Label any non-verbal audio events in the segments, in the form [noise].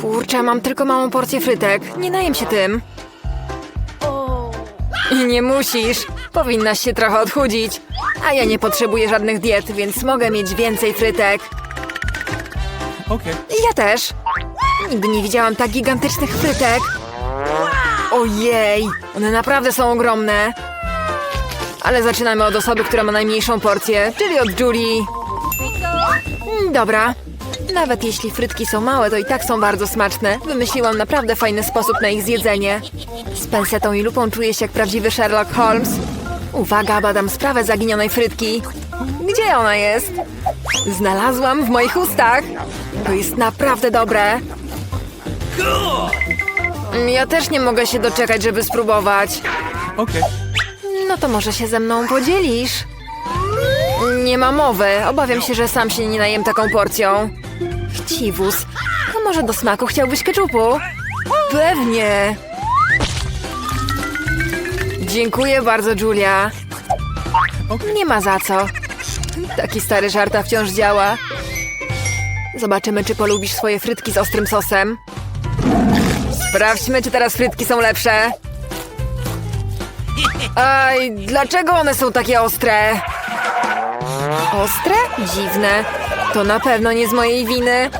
Kurczę, mam tylko małą porcję frytek. Nie najem się tym. I nie musisz. Powinnaś się trochę odchudzić. A ja nie potrzebuję żadnych diet, więc mogę mieć więcej frytek. Okay. Ja też. Nigdy nie widziałam tak gigantycznych frytek. Ojej, one naprawdę są ogromne. Ale zaczynamy od osoby, która ma najmniejszą porcję, czyli od Julie. Mm, Dobra. Nawet jeśli frytki są małe, to i tak są bardzo smaczne. Wymyśliłam naprawdę fajny sposób na ich zjedzenie. Z pensetą i lupą czuję się jak prawdziwy Sherlock Holmes. Uwaga, badam sprawę zaginionej frytki. Gdzie ona jest? Znalazłam w moich ustach. To jest naprawdę dobre. Ja też nie mogę się doczekać, żeby spróbować. Okay. No to może się ze mną podzielisz? Nie ma mowy. Obawiam się, że sam się nie najem taką porcją. Chciwus. A może do smaku chciałbyś keczupu? Pewnie. Dziękuję bardzo, Julia. Nie ma za co. Taki stary żarta wciąż działa. Zobaczymy, czy polubisz swoje frytki z ostrym sosem. Sprawdźmy, czy teraz frytki są lepsze. Aj, dlaczego one są takie ostre? Ostre? Dziwne. To na pewno nie z mojej winy. E,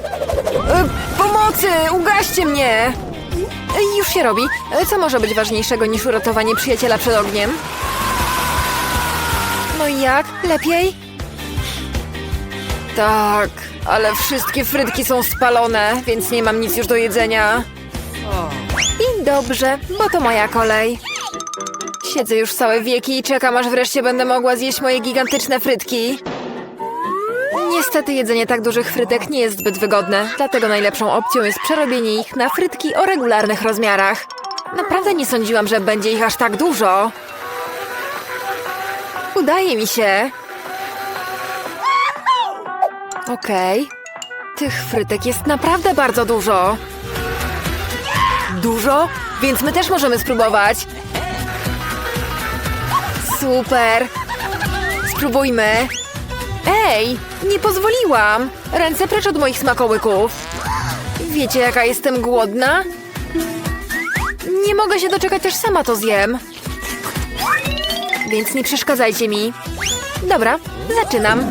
pomocy! Ugaście mnie! E, już się robi. E, co może być ważniejszego niż uratowanie przyjaciela przed ogniem? No i jak? Lepiej? Tak, ale wszystkie frytki są spalone, więc nie mam nic już do jedzenia. I dobrze, bo to moja kolej. Siedzę już całe wieki i czekam, aż wreszcie będę mogła zjeść moje gigantyczne frytki. Niestety jedzenie tak dużych frytek nie jest zbyt wygodne, dlatego najlepszą opcją jest przerobienie ich na frytki o regularnych rozmiarach. Naprawdę nie sądziłam, że będzie ich aż tak dużo. Udaje mi się. Okej. Tych frytek jest naprawdę bardzo dużo. Dużo? Więc my też możemy spróbować. Super! Spróbujmy. Ej, nie pozwoliłam! Ręce precz od moich smakołyków. Wiecie, jaka jestem głodna? Nie mogę się doczekać, aż sama to zjem. Więc nie przeszkadzajcie mi. Dobra, zaczynam.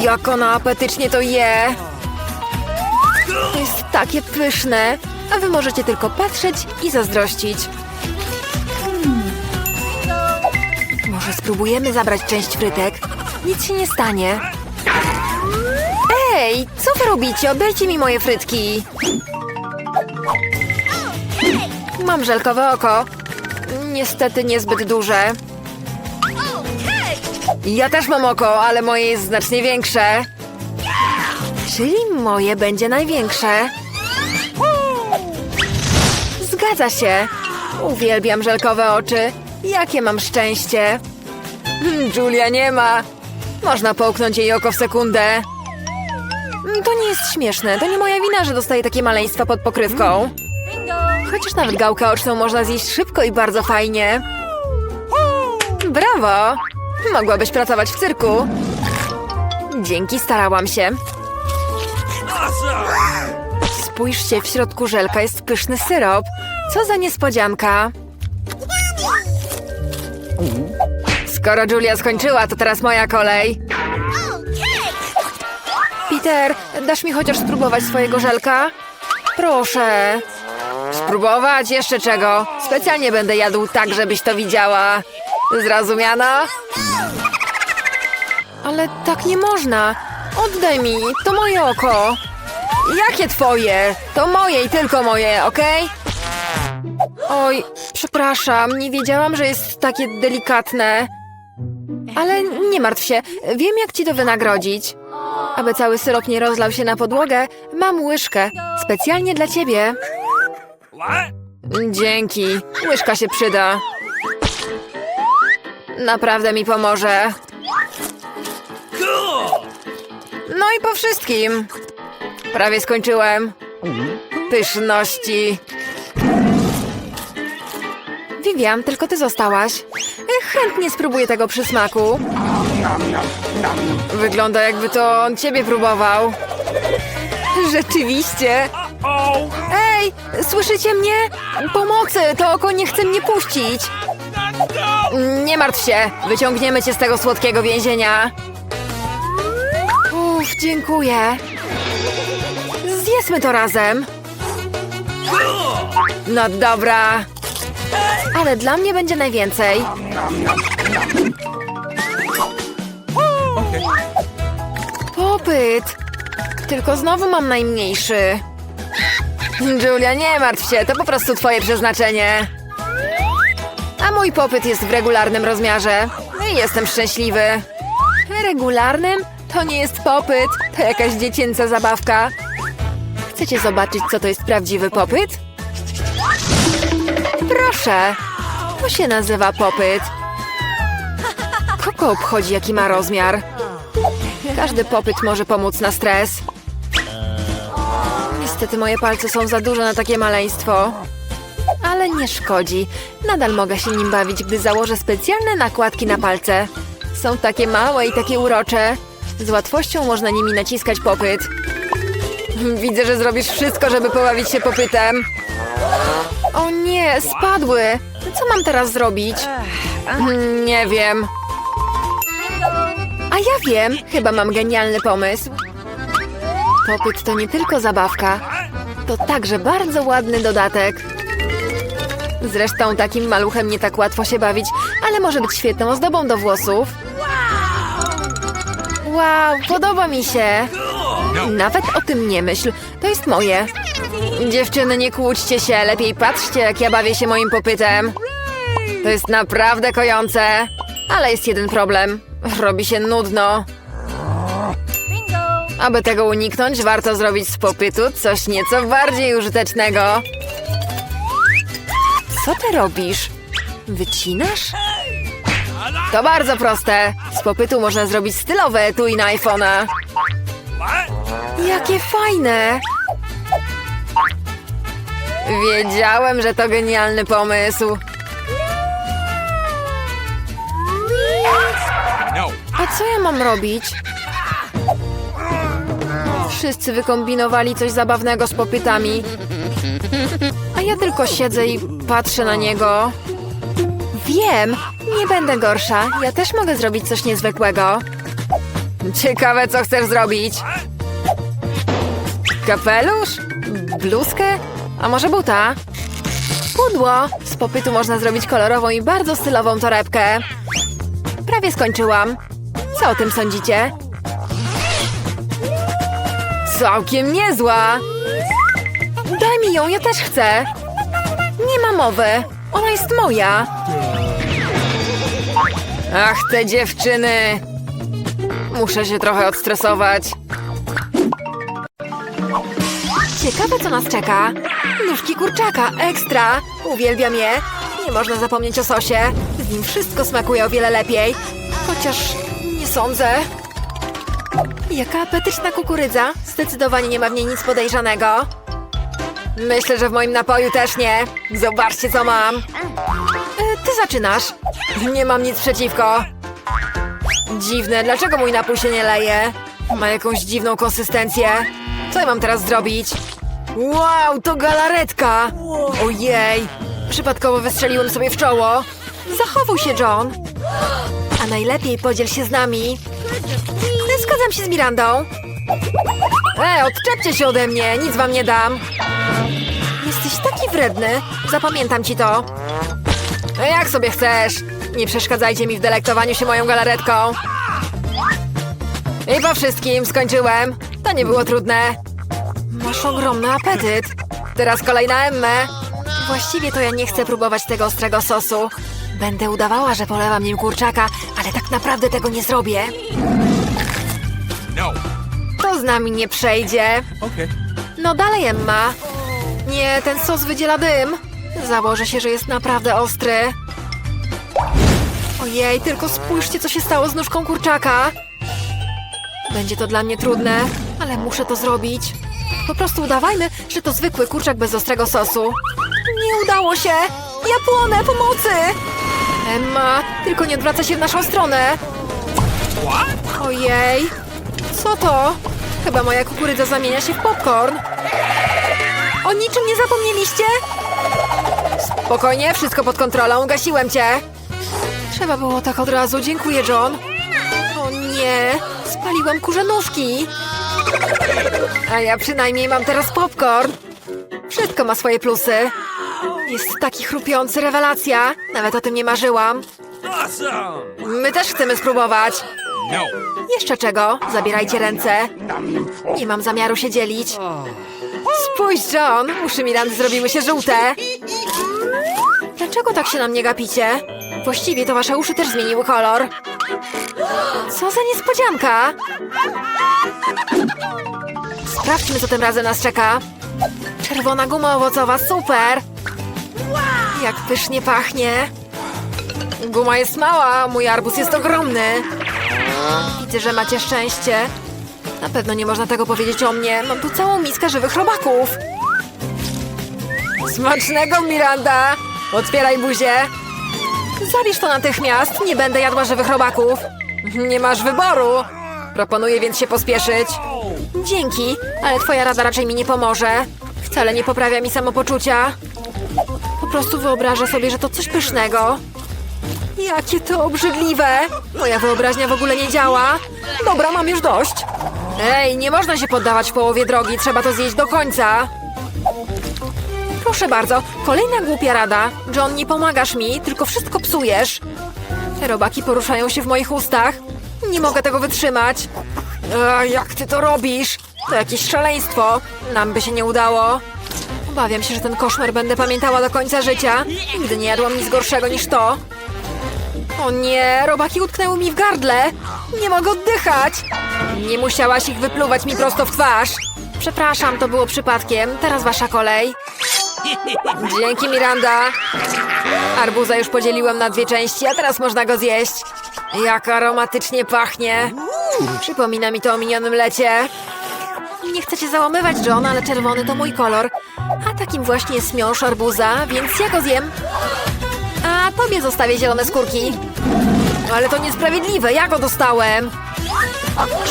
Jak ona apetycznie to je! To jest takie pyszne, a wy możecie tylko patrzeć i zazdrościć. Może spróbujemy zabrać część frytek? Nic się nie stanie. Ej, co wy robicie? Oddajcie mi moje frytki. Mam żelkowe oko. Niestety niezbyt duże. Ja też mam oko, ale moje jest znacznie większe. Czyli moje będzie największe. Zgadza się. Uwielbiam żelkowe oczy. Jakie mam szczęście. [laughs] Julia nie ma. Można połknąć jej oko w sekundę. To nie jest śmieszne. To nie moja wina, że dostaję takie maleństwa pod pokrywką. Chociaż nawet gałkę oczną można zjeść szybko i bardzo fajnie. Brawo! Mogłabyś pracować w cyrku. Dzięki, starałam się. Spójrzcie, w środku żelka jest pyszny syrop. Co za niespodzianka. Skoro Julia skończyła, to teraz moja kolej. Peter, dasz mi chociaż spróbować swojego żelka? Proszę. Spróbować? Jeszcze czego? Specjalnie będę jadł tak, żebyś to widziała. Zrozumiano? Ale tak nie można. Oddaj mi, to moje oko. Jakie twoje? To moje i tylko moje, okej? Oj, przepraszam, nie wiedziałam, że jest takie delikatne. Ale nie martw się, wiem jak ci to wynagrodzić. Aby cały syrop nie rozlał się na podłogę, mam łyżkę, specjalnie dla ciebie. Dzięki, łyżka się przyda. Naprawdę mi pomoże. No i po wszystkim. Prawie skończyłem. Pyszności. Vivian, tylko ty zostałaś. Chętnie spróbuję tego przysmaku. Wygląda jakby to on ciebie próbował. Rzeczywiście. Ej, słyszycie mnie? Pomocy, to oko nie chce mnie puścić. Nie martw się, wyciągniemy cię z tego słodkiego więzienia. Uff, dziękuję. Zjedzmy to razem. No dobra. Ale dla mnie będzie najwięcej. Popyt. Tylko znowu mam najmniejszy. Julia, nie martw się, to po prostu twoje przeznaczenie. A mój popyt jest w regularnym rozmiarze. No i jestem szczęśliwy. Regularnym? To nie jest popyt, to jakaś dziecięca zabawka. Chcecie zobaczyć, co to jest prawdziwy popyt? Proszę, to się nazywa popyt. Kogo obchodzi, jaki ma rozmiar? Każdy popyt może pomóc na stres. Niestety moje palce są za duże na takie maleństwo. Ale nie szkodzi. Nadal mogę się nim bawić, gdy założę specjalne nakładki na palce. Są takie małe i takie urocze. Z łatwością można nimi naciskać popyt. Widzę, że zrobisz wszystko, żeby pobawić się popytem. O nie, spadły. Co mam teraz zrobić? Hmm, Nie wiem. A ja wiem, chyba mam genialny pomysł. Popyt to nie tylko zabawka, to także bardzo ładny dodatek. Zresztą takim maluchem nie tak łatwo się bawić, ale może być świetną ozdobą do włosów. Wow, podoba mi się. Nawet o tym nie myśl, to jest moje. Dziewczyny, nie kłóćcie się, lepiej patrzcie, jak ja bawię się moim popytem. To jest naprawdę kojące. Ale jest jeden problem. Robi się nudno. Aby tego uniknąć, warto zrobić z popytu coś nieco bardziej użytecznego. Co ty robisz? Wycinasz? To bardzo proste. Z popytu można zrobić stylowe etui na iPhone'a. Jakie fajne! Wiedziałem, że to genialny pomysł. No. A co ja mam robić? Wszyscy wykombinowali coś zabawnego z popytami. A ja tylko siedzę i patrzę na niego. Wiem, nie będę gorsza. Ja też mogę zrobić coś niezwykłego. Ciekawe, co chcesz zrobić. Kapelusz? Bluzkę? A może buta? Pudło! Z popytu można zrobić kolorową i bardzo stylową torebkę. Prawie skończyłam. Co o tym sądzicie? Całkiem niezła! Daj mi ją, ja też chcę! Nie ma mowy, ona jest moja! Ach, te dziewczyny! Muszę się trochę odstresować. Ciekawe, co nas czeka. Nóżki kurczaka, ekstra! Uwielbiam je. Nie można zapomnieć o sosie. Z nim wszystko smakuje o wiele lepiej. Chociaż nie sądzę. Jaka apetyczna kukurydza. Zdecydowanie nie ma w niej nic podejrzanego. Myślę, że w moim napoju też nie. Zobaczcie, co mam. E, ty zaczynasz. Nie mam nic przeciwko. Dziwne, dlaczego mój napój się nie leje? Ma jakąś dziwną konsystencję. Co ja mam teraz zrobić? Wow, to galaretka! Ojej! Przypadkowo wystrzeliłem sobie w czoło. Zachowuj się, John. A najlepiej podziel się z nami. Zgadzam się z Mirandą. E, odczepcie się ode mnie, nic wam nie dam. Jesteś taki wredny. Zapamiętam ci to. No jak sobie chcesz. Nie przeszkadzajcie mi w delektowaniu się moją galaretką. I po wszystkim skończyłem. To nie było trudne. Masz ogromny apetyt. Teraz kolej na Emmę. Właściwie to ja nie chcę próbować tego ostrego sosu. Będę udawała, że polewam nim kurczaka, ale tak naprawdę tego nie zrobię. No. To z nami nie przejdzie. No dalej, Emma. Nie, ten sos wydziela dym. Założę się, że jest naprawdę ostry. Ojej, tylko spójrzcie, co się stało z nóżką kurczaka. Będzie to dla mnie trudne, ale muszę to zrobić. Po prostu udawajmy, że to zwykły kurczak bez ostrego sosu. Nie udało się! Ja płonę, pomocy! Emma, tylko nie odwraca się w naszą stronę. Ojej, co to? Chyba moja kukurydza zamienia się w popcorn. O niczym nie zapomnieliście? Spokojnie, wszystko pod kontrolą, gasiłem cię. Trzeba było tak od razu, dziękuję John. O nie, spaliłam kurze nóżki. A ja przynajmniej mam teraz popcorn. Wszystko ma swoje plusy. Jest taki chrupiący, rewelacja. Nawet o tym nie marzyłam. My też chcemy spróbować. No. Jeszcze czego? Zabierajcie ręce. Nie mam zamiaru się dzielić. Spójrz, John! Uszy Mirandy zrobiły się żółte. Dlaczego tak się na mnie gapicie? Właściwie to wasze uszy też zmieniły kolor. Co za niespodzianka! Sprawdźmy, co tym razem nas czeka. Czerwona guma owocowa, super! Jak pysznie pachnie. Guma jest mała, mój arbuz jest ogromny. Widzę, że macie szczęście. Na pewno nie można tego powiedzieć o mnie. Mam tu całą miskę żywych robaków. Smacznego, Miranda! Otwieraj buzię. Zabierz to natychmiast. Nie będę jadła żywych robaków. Nie masz wyboru. Proponuję więc się pospieszyć. Dzięki, ale twoja rada raczej mi nie pomoże. Wcale nie poprawia mi samopoczucia. Po prostu wyobrażę sobie, że to coś pysznego. Jakie to obrzydliwe! Moja wyobraźnia w ogóle nie działa. Dobra, mam już dość. Ej, nie można się poddawać w połowie drogi, trzeba to zjeść do końca. Proszę bardzo, kolejna głupia rada. John, nie pomagasz mi, tylko wszystko psujesz. Te robaki poruszają się w moich ustach. Nie mogę tego wytrzymać. A, jak ty to robisz? To jakieś szaleństwo. Nam by się nie udało. Obawiam się, że ten koszmar będę pamiętała do końca życia. Nigdy nie jadłam nic gorszego niż to. O nie, robaki utknęły mi w gardle. Nie mogę oddychać. Nie musiałaś ich wypluwać mi prosto w twarz. Przepraszam, to było przypadkiem. Teraz wasza kolej. Dzięki, Miranda. Arbuza już podzieliłem na dwie części, a teraz można go zjeść. Jak aromatycznie pachnie. Przypomina mi to o minionym lecie. Nie chcę cię załamywać, John, ale czerwony to mój kolor. A takim właśnie jest miąższ arbuza, więc ja go zjem. A tobie zostawię zielone skórki. Ale to niesprawiedliwe, ja go dostałem.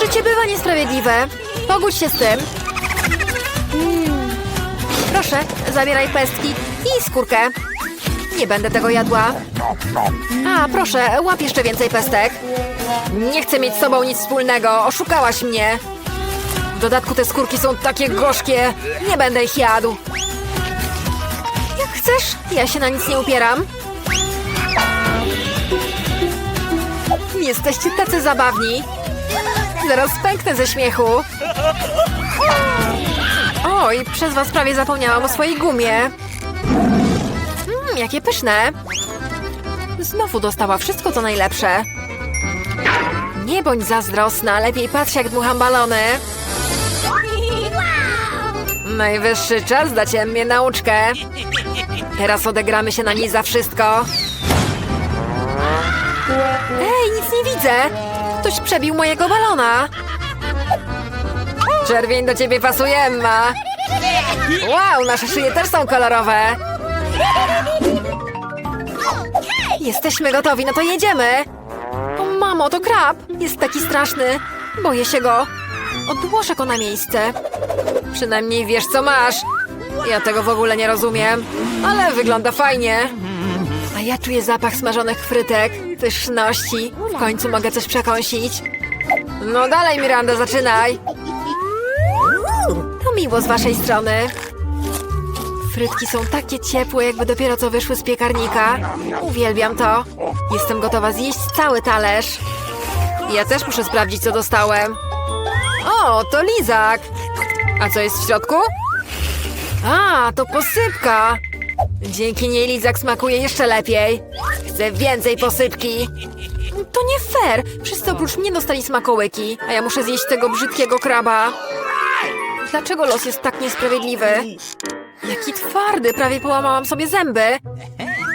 Życie bywa niesprawiedliwe. Pogódź się z tym. Mm. Proszę, zabieraj pestki i skórkę. Nie będę tego jadła. A, proszę, łap jeszcze więcej pestek. Nie chcę mieć z tobą nic wspólnego, oszukałaś mnie. W dodatku te skórki są takie gorzkie. Nie będę ich jadł. Jak chcesz, ja się na nic nie upieram. Jesteście tacy zabawni. Zaraz pęknę ze śmiechu. Oj, przez was prawie zapomniałam o swojej gumie. Jakie pyszne. Znowu dostała wszystko co najlepsze. Nie bądź zazdrosna, lepiej patrz jak dmucham balony. Najwyższy czas dać mnie nauczkę. Teraz odegramy się na niej za wszystko. Ej, nic nie widzę! Ktoś przebił mojego balona! Czerwień do ciebie pasuje, Emma! Wow, nasze szyje też są kolorowe! Jesteśmy gotowi, no to jedziemy! O mamo, to krab! Jest taki straszny! Boję się go! Odłożę go na miejsce. Przynajmniej wiesz, co masz. Ja tego w ogóle nie rozumiem, ale wygląda fajnie. A ja czuję zapach smażonych frytek, pyszności. W końcu mogę coś przekąsić. No dalej, Miranda, zaczynaj. To miło z waszej strony. Frytki są takie ciepłe, jakby dopiero co wyszły z piekarnika. Uwielbiam to. Jestem gotowa zjeść cały talerz. Ja też muszę sprawdzić, co dostałem. O, to lizak. A co jest w środku? A, to posypka. Dzięki niej lizak smakuje jeszcze lepiej. Chcę więcej posypki. To nie fair. Wszyscy oprócz mnie dostali smakołyki, a ja muszę zjeść tego brzydkiego kraba. Dlaczego los jest tak niesprawiedliwy? Jaki twardy, prawie połamałam sobie zęby.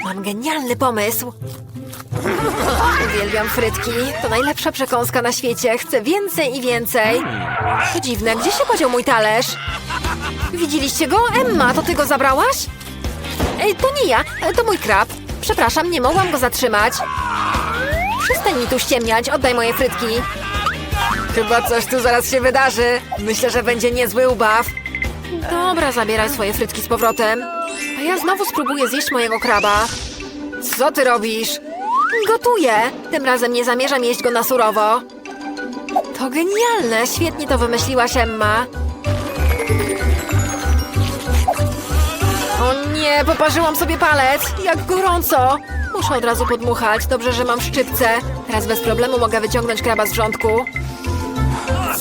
Mam genialny pomysł. Uwielbiam frytki. To najlepsza przekąska na świecie. Chcę więcej i więcej. To dziwne, gdzie się podział mój talerz? Widzieliście go? Emma, to ty go zabrałaś? Ej, to nie ja, to mój krab. Przepraszam, nie mogłam go zatrzymać. Przestań mi tu ściemniać, oddaj moje frytki. Chyba coś tu zaraz się wydarzy. Myślę, że będzie niezły ubaw. Dobra, zabieraj swoje frytki z powrotem. A ja znowu spróbuję zjeść mojego kraba. Co ty robisz? Gotuję. Tym razem nie zamierzam jeść go na surowo. To genialne. Świetnie to wymyśliłaś, Emma. O nie, poparzyłam sobie palec. Jak gorąco. Muszę od razu podmuchać. Dobrze, że mam szczypce. Teraz bez problemu mogę wyciągnąć kraba z wrzątku.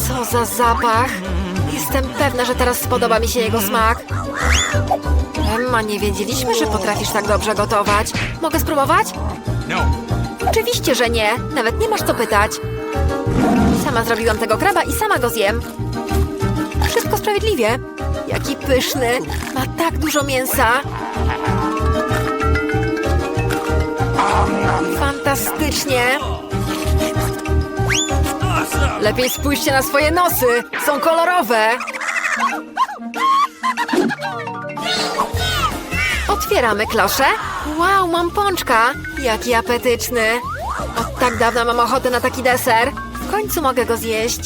Co za zapach. Jestem pewna, że teraz spodoba mi się jego smak. Emma, nie wiedzieliśmy, że potrafisz tak dobrze gotować. Mogę spróbować? No. Oczywiście, że nie. Nawet nie masz co pytać. Sama zrobiłam tego kraba i sama go zjem. Wszystko sprawiedliwie. Jaki pyszny. Ma tak dużo mięsa. Fantastycznie. Lepiej spójrzcie na swoje nosy. Są kolorowe. Otwieramy klosze. Wow, mam pączka. Jaki apetyczny. Od tak dawna mam ochotę na taki deser. W końcu mogę go zjeść.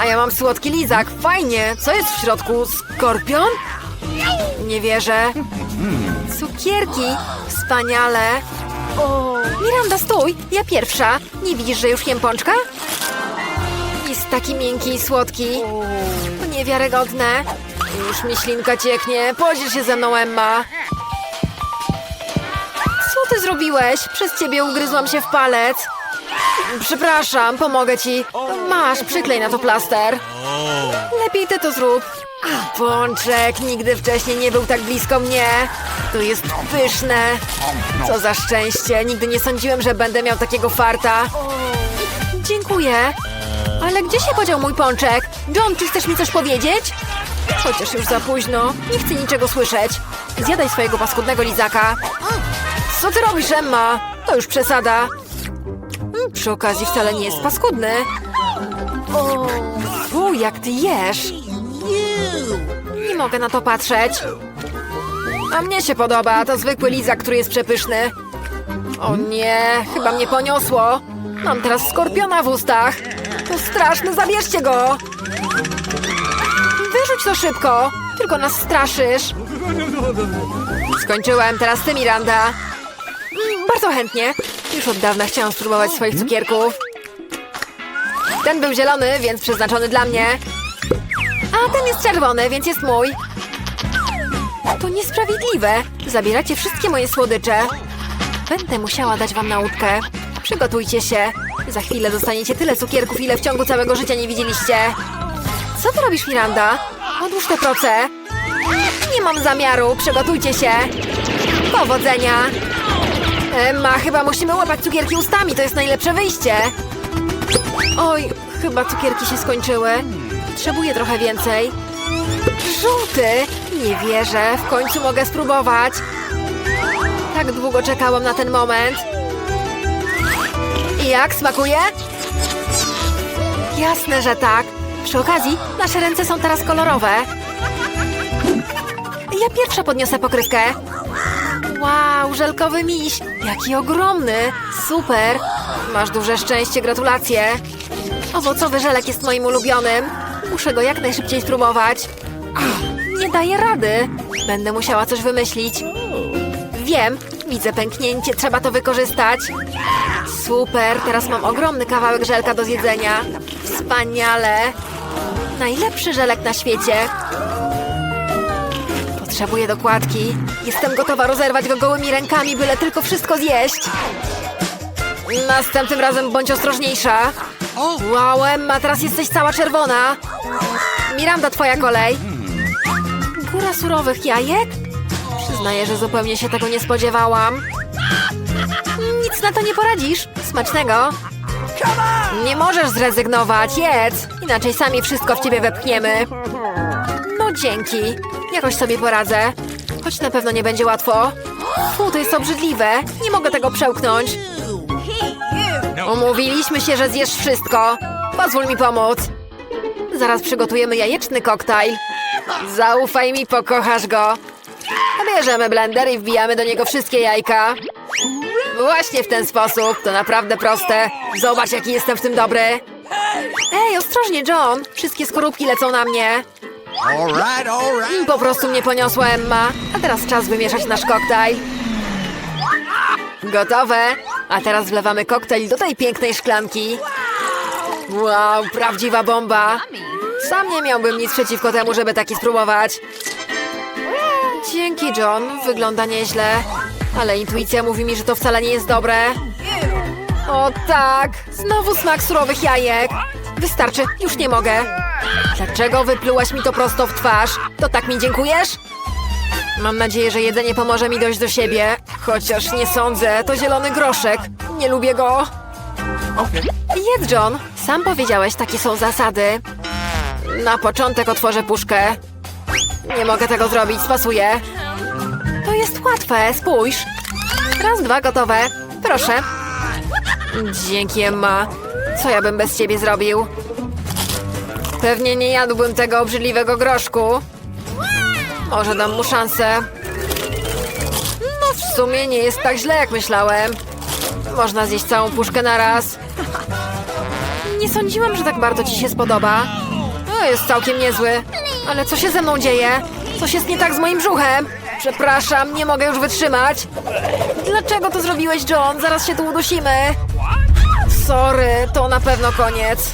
A ja mam słodki lizak. Fajnie. Co jest w środku? Skorpion? Nie wierzę. Cukierki. Wspaniale. Miranda, stój. Ja pierwsza. Nie widzisz, że już jem pączka? Jest taki miękki i słodki. To niewiarygodne. Już mi ślinka cieknie. Podziel się ze mną, Emma. Co ty zrobiłeś? Przez ciebie ugryzłam się w palec. Przepraszam, pomogę ci. Masz, przyklej na to plaster. Lepiej ty to zrób. Pączek nigdy wcześniej nie był tak blisko mnie. To jest pyszne. Co za szczęście. Nigdy nie sądziłem, że będę miał takiego farta. Dziękuję. Ale gdzie się podział mój pączek? John, czy chcesz mi coś powiedzieć? Chociaż już za późno. Nie chcę niczego słyszeć. Zjadaj swojego paskudnego lizaka. Co ty robisz, Emma? To już przesada. Mm, Przy okazji wcale nie jest paskudny. Fu, jak ty jesz. Nie mogę na to patrzeć. A mnie się podoba. To zwykły lizak, który jest przepyszny. O nie, chyba mnie poniosło. Mam teraz skorpiona w ustach. To straszne, zabierzcie go. Wyrzuć to szybko. Tylko nas straszysz. Skończyłem, teraz ty, Miranda. Bardzo chętnie. Już od dawna chciałam spróbować swoich cukierków. Ten był zielony, więc przeznaczony dla mnie. A ten jest czerwony, więc jest mój. To niesprawiedliwe. Zabieracie wszystkie moje słodycze. Będę musiała dać wam nauczkę. Przygotujcie się. Za chwilę dostaniecie tyle cukierków, ile w ciągu całego życia nie widzieliście. Co ty robisz, Miranda? Odłóż te proce. Nie mam zamiaru. Przygotujcie się. Powodzenia. Emma, chyba musimy łapać cukierki ustami. To jest najlepsze wyjście. Oj, chyba cukierki się skończyły. Potrzebuję trochę więcej. Żółty! Nie wierzę. W końcu mogę spróbować. Tak długo czekałam na ten moment. Jak smakuje? Jasne, że tak. Przy okazji, nasze ręce są teraz kolorowe. Ja pierwsza podniosę pokrywkę. Wow, żelkowy miś. Jaki ogromny. Super. Masz duże szczęście, gratulacje. Owocowy żelek jest moim ulubionym. Muszę go jak najszybciej spróbować. Nie daję rady. Będę musiała coś wymyślić. Wiem, widzę pęknięcie, trzeba to wykorzystać. Super, teraz mam ogromny kawałek żelka do zjedzenia. Wspaniale. Najlepszy żelek na świecie. Potrzebuję dokładki. Jestem gotowa rozerwać go gołymi rękami, byle tylko wszystko zjeść. Następnym razem bądź ostrożniejsza. Wow, Emma, teraz jesteś cała czerwona. Miranda, twoja kolej. Góra surowych jajek? Przyznaję, że zupełnie się tego nie spodziewałam. Nic na to nie poradzisz. Smacznego. Nie możesz zrezygnować, jedz. Inaczej sami wszystko w ciebie wepchniemy. No dzięki. Jakoś sobie poradzę. Choć na pewno nie będzie łatwo. Fu, to jest obrzydliwe. Nie mogę tego przełknąć. Umówiliśmy się, że zjesz wszystko. Pozwól mi pomóc. Zaraz przygotujemy jajeczny koktajl. Zaufaj mi, pokochasz go. Bierzemy blender i wbijamy do niego wszystkie jajka. Właśnie w ten sposób. To naprawdę proste. Zobacz, jaki jestem w tym dobry. Ej, ostrożnie, John! Wszystkie skorupki lecą na mnie. Po prostu mnie poniosła Emma. A teraz czas wymieszać nasz koktajl. Gotowe. A teraz wlewamy koktajl do tej pięknej szklanki. Wow, prawdziwa bomba. Sam nie miałbym nic przeciwko temu, żeby taki spróbować. Dzięki, John. Wygląda nieźle. Ale intuicja mówi mi, że to wcale nie jest dobre. O tak! Znowu smak surowych jajek. Wystarczy, już nie mogę. Dlaczego wyplułaś mi to prosto w twarz? To tak mi dziękujesz? Mam nadzieję, że jedzenie pomoże mi dojść do siebie. Chociaż nie sądzę, to zielony groszek. Nie lubię go. Jedz, John. Sam powiedziałeś, takie są zasady. Na początek otworzę puszkę. Nie mogę tego zrobić, spasuję. To jest łatwe, spójrz. Raz, dwa, gotowe. Proszę. Dzięki, Emma. Co ja bym bez ciebie zrobił? Pewnie nie jadłbym tego obrzydliwego groszku. Może dam mu szansę. No w sumie nie jest tak źle, jak myślałem. Można zjeść całą puszkę na raz. Nie sądziłam, że tak bardzo ci się spodoba. No, jest całkiem niezły. Ale co się ze mną dzieje? Coś jest nie tak z moim brzuchem. Przepraszam, nie mogę już wytrzymać. Dlaczego to zrobiłeś, John? Zaraz się tu udusimy. Sorry, to na pewno koniec.